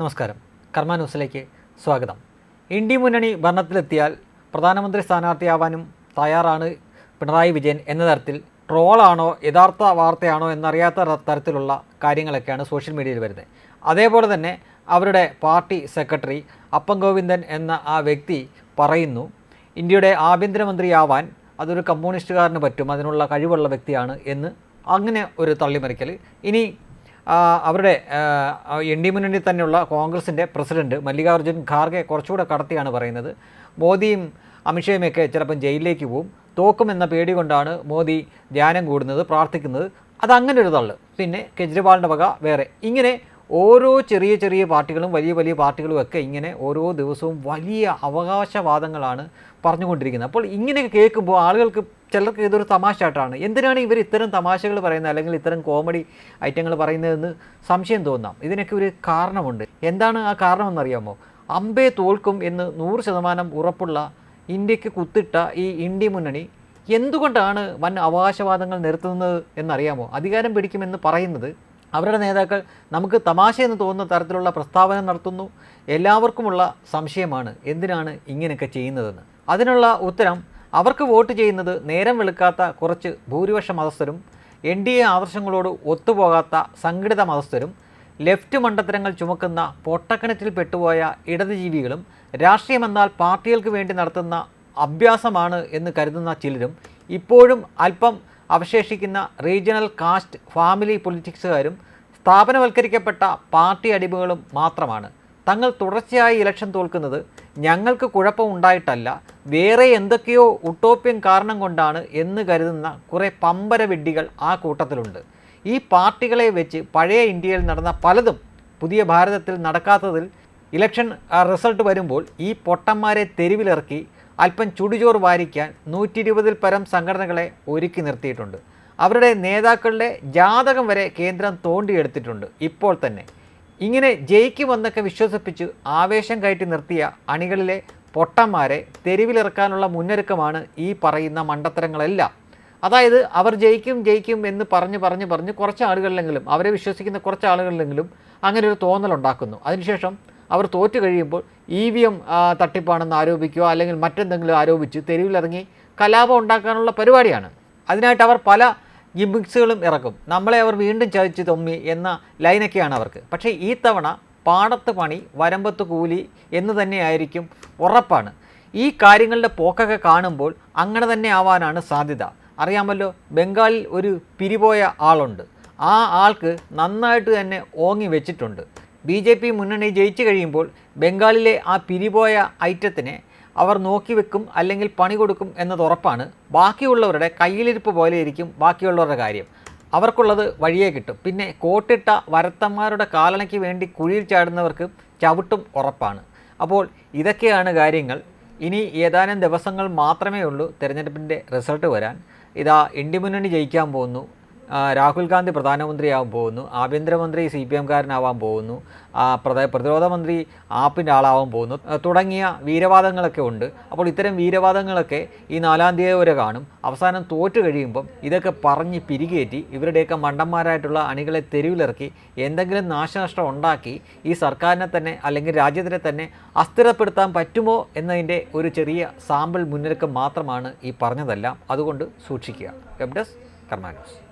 നമസ്കാരം. കർമ്മ ന്യൂസിലേക്ക് സ്വാഗതം. ഇന്ത്യ മുന്നണി ഭരണത്തിലെത്തിയാൽ പ്രധാനമന്ത്രി സ്ഥാനാർത്ഥിയാവാനും തയ്യാറാണ് പിണറായി വിജയൻ എന്ന തരത്തിൽ ട്രോളാണോ യഥാർത്ഥ വാർത്തയാണോ എന്നറിയാത്ത തരത്തിലുള്ള കാര്യങ്ങളൊക്കെയാണ് സോഷ്യൽ മീഡിയയിൽ വരുന്നത്. അതേപോലെ തന്നെ അവരുടെ പാർട്ടി സെക്രട്ടറി അപ്പം ഗോവിന്ദൻ എന്ന ആ വ്യക്തി പറയുന്നു ഇന്ത്യയുടെ ആഭ്യന്തരമന്ത്രിയാവാൻ അതൊരു കമ്മ്യൂണിസ്റ്റുകാരന് പറ്റും അതിനുള്ള കഴിവുള്ള വ്യക്തിയാണ് എന്ന്. അങ്ങനെ ഒരു തള്ളിമറിക്കൽ ഇനി അവരുടെ എൻ ഡി മുന്നണി തന്നെയുള്ള കോൺഗ്രസിന്റെ പ്രസിഡന്റ് മല്ലികാർജുൻ ഖാർഗെ കുറച്ചുകൂടെ കടത്തിയാണ് പറയുന്നത്. മോദിയും അമിത്ഷയുമൊക്കെ ചിലപ്പം ജയിലിലേക്ക് പോവും. തോക്കുമെന്ന പേടി കൊണ്ടാണ് മോദി ധ്യാനം കൂടുന്നത് പ്രാർത്ഥിക്കുന്നത്. അതങ്ങനെ ഒരു തള്ളു. പിന്നെ കെജ്രിവാളിന്റെ വക വേറെ. ഇങ്ങനെ ഓരോ ചെറിയ ചെറിയ പാർട്ടികളും വലിയ വലിയ പാർട്ടികളും ഒക്കെ ഇങ്ങനെ ഓരോ ദിവസവും വലിയ അവകാശവാദങ്ങളാണ് പറഞ്ഞുകൊണ്ടിരിക്കുന്നത്. അപ്പോൾ ഇങ്ങനെ കേൾക്കുമ്പോൾ ആളുകൾക്ക് ചിലർക്ക് ഇതൊരു തമാശയായിട്ടാണ്. എന്തിനാണ് ഇവർ ഇത്തരം തമാശകൾ പറയുന്നത്? അല്ലെങ്കിൽ ഇത്തരം കോമഡി ഐറ്റങ്ങൾ പറയുന്നതെന്ന് സംശയം തോന്നാം. ഇതിനൊക്കെ ഒരു കാരണമുണ്ട്. എന്താണ് ആ കാരണമെന്നറിയാമോ? അമ്പേ തോൽക്കും എന്ന് നൂറ് ശതമാനം ഉറപ്പുള്ള ഇന്ത്യയ്ക്ക് കുത്തിട്ട ഈ ഇന്ത്യ മുന്നണി എന്തുകൊണ്ടാണ് വൻ അവകാശവാദങ്ങൾ നിർത്തുന്നത് എന്നറിയാമോ? അധികാരം പിടിക്കുമെന്ന് പറയുന്നത് അവരുടെ നേതാക്കൾ നമുക്ക് തമാശ എന്ന് തോന്നുന്ന തരത്തിലുള്ള പ്രസ്താവന നടത്തുന്നു. എല്ലാവർക്കുമുള്ള സംശയമാണ് എന്തിനാണ് ഇങ്ങനെയൊക്കെ ചെയ്യുന്നതെന്ന്. അതിനുള്ള ഉത്തരം അവർക്ക് വോട്ട് ചെയ്യുന്നത് നേരം വെളുക്കാത്ത കുറച്ച് ഭൂരിപക്ഷ മതസ്ഥരും എൻ ഡി എ ആദർശങ്ങളോട് ഒത്തുപോകാത്ത സംഘടിത മതസ്ഥരും ലെഫ്റ്റ് മണ്ടത്തരങ്ങൾ ചുമക്കുന്ന പൊട്ടക്കിണറ്റിൽ പെട്ടുപോയ ഇടതുജീവികളും രാഷ്ട്രീയമെന്നാൽ പാർട്ടികൾക്ക് വേണ്ടി നടത്തുന്ന അഭ്യാസമാണ് എന്ന് കരുതുന്ന ചിലരും ഇപ്പോഴും അല്പം അവശേഷിക്കുന്ന റീജിയണൽ കാസ്റ്റ് ഫാമിലി പൊളിറ്റിക്സുകാരും സ്ഥാപനവൽക്കരിക്കപ്പെട്ട പാർട്ടി അടിമകളും മാത്രമാണ്. തങ്ങൾ തുടർച്ചയായി ഇലക്ഷൻ തോൽക്കുന്നത് ഞങ്ങൾക്ക് കുഴപ്പമുണ്ടായിട്ടല്ല വേറെ എന്തൊക്കെയോ ഉട്ടോപ്യൻ കാരണം കൊണ്ടാണ് എന്ന് കരുതുന്ന കുറേ പമ്പര ആ കൂട്ടത്തിലുണ്ട്. ഈ പാർട്ടികളെ വെച്ച് പഴയ ഇന്ത്യയിൽ നടന്ന പലതും പുതിയ ഭാരതത്തിൽ നടക്കാത്തതിൽ ഇലക്ഷൻ റിസൾട്ട് വരുമ്പോൾ ഈ പൊട്ടന്മാരെ തെരുവിലിറക്കി അല്പം ചുടുചോറ് വാരിക്കാൻ നൂറ്റി ഇരുപതിൽ പരം സംഘടനകളെ ഒരുക്കി നിർത്തിയിട്ടുണ്ട്. അവരുടെ നേതാക്കളുടെ ജാതകം വരെ കേന്ദ്രം തോണ്ടിയെടുത്തിട്ടുണ്ട്. ഇപ്പോൾ തന്നെ ഇങ്ങനെ ജയിക്കുമെന്നൊക്കെ വിശ്വസിപ്പിച്ച് ആവേശം കയറ്റി നിർത്തിയ അണികളിലെ പൊട്ടന്മാരെ തെരുവിലിറക്കാനുള്ള മുന്നൊരുക്കമാണ് ഈ പറയുന്ന മണ്ടത്തരങ്ങളെല്ലാം. അതായത് അവർ ജയിക്കും ജയിക്കും എന്ന് പറഞ്ഞ് പറഞ്ഞ് പറഞ്ഞ് കുറച്ച് ആളുകളിലെങ്കിലും അവരെ വിശ്വസിക്കുന്ന കുറച്ച് ആളുകളിലെങ്കിലും അങ്ങനെ ഒരു തോന്നലുണ്ടാക്കുന്നു. അതിനുശേഷം അവർ തോറ്റു കഴിയുമ്പോൾ ഇ വി എം തട്ടിപ്പാണെന്ന് ആരോപിക്കുകയോ അല്ലെങ്കിൽ മറ്റെന്തെങ്കിലും ആരോപിച്ച് തെരുവിലിറങ്ങി കലാപം ഉണ്ടാക്കാനുള്ള പരിപാടിയാണ്. അതിനായിട്ട് അവർ പല ഗിമിക്സുകളും ഇറക്കും. നമ്മളെ അവർ വീണ്ടും ചതിച്ച് തൊമ്മി എന്ന ലൈനൊക്കെയാണ് അവർക്ക്. പക്ഷേ ഈ തവണ പാടത്ത് പണി വരമ്പത്ത് കൂലി എന്ന് തന്നെയായിരിക്കും ഉറപ്പാണ്. ഈ കാര്യങ്ങളുടെ പോക്കൊക്കെ കാണുമ്പോൾ അങ്ങനെ തന്നെ ആവാനാണ് സാധ്യത. അറിയാമല്ലോ ബംഗാളിൽ ഒരു പിരിപോയ ആളുണ്ട്. ആ ആൾക്ക് നന്നായിട്ട് തന്നെ ഓങ്ങി വെച്ചിട്ടുണ്ട്. ബി ജെ പി മുന്നണി ജയിച്ചു കഴിയുമ്പോൾ ബംഗാളിലെ ആ പിരിപോയ ഐറ്റത്തിനെ അവർ നോക്കി വെക്കും അല്ലെങ്കിൽ പണി കൊടുക്കും എന്നത് ഉറപ്പാണ്. ബാക്കിയുള്ളവരുടെ കയ്യിലിരിപ്പ് പോലെയിരിക്കും ബാക്കിയുള്ളവരുടെ കാര്യം. അവർക്കുള്ളത് വഴിയേ കിട്ടും. പിന്നെ കോട്ടിട്ട വരത്തന്മാരുടെ കാലണയ്ക്ക് വേണ്ടി കുഴിയിൽ ചാടുന്നവർക്ക് ചവിട്ടും ഉറപ്പാണ്. അപ്പോൾ ഇതൊക്കെയാണ് കാര്യങ്ങൾ. ഇനി ഏതാനും ദിവസങ്ങൾ മാത്രമേ ഉള്ളൂ തിരഞ്ഞെടുപ്പിന്റെ റിസൾട്ട് വരാൻ. ഇതാ ഇന്ത്യ ജയിക്കാൻ പോകുന്നു. രാഹുൽ ഗാന്ധി പ്രധാനമന്ത്രിയാവാൻ പോകുന്നു ആഭ്യന്തരമന്ത്രി സി പി എംകാരനാവാൻ പോകുന്നു പ്രതിരോധ മന്ത്രി ആപ്പിന്റെ ആളാവാൻ പോകുന്നു തുടങ്ങിയ വീരവാദങ്ങളൊക്കെ ഉണ്ട്. അപ്പോൾ ഇത്തരം വീരവാദങ്ങളൊക്കെ ഈ നാലാം തീയതി വരെ കാണും. അവസാനം തോറ്റു കഴിയുമ്പം ഇതൊക്കെ പറഞ്ഞ് പിരികേറ്റി ഇവരുടെയൊക്കെ മണ്ടന്മാരായിട്ടുള്ള അണികളെ തെരുവിലിറക്കി എന്തെങ്കിലും നാശനഷ്ടം ഉണ്ടാക്കി ഈ സർക്കാരിനെ തന്നെ അല്ലെങ്കിൽ രാജ്യത്തിനെ തന്നെ അസ്ഥിരപ്പെടുത്താൻ പറ്റുമോ എന്നതിന്റെ ഒരു ചെറിയ സാമ്പിൾ മുന്നൊരുക്കം മാത്രമാണ് ഈ പറഞ്ഞതെല്ലാം. അതുകൊണ്ട് സൂക്ഷിക്കുക. Web desk കർമാനോസ്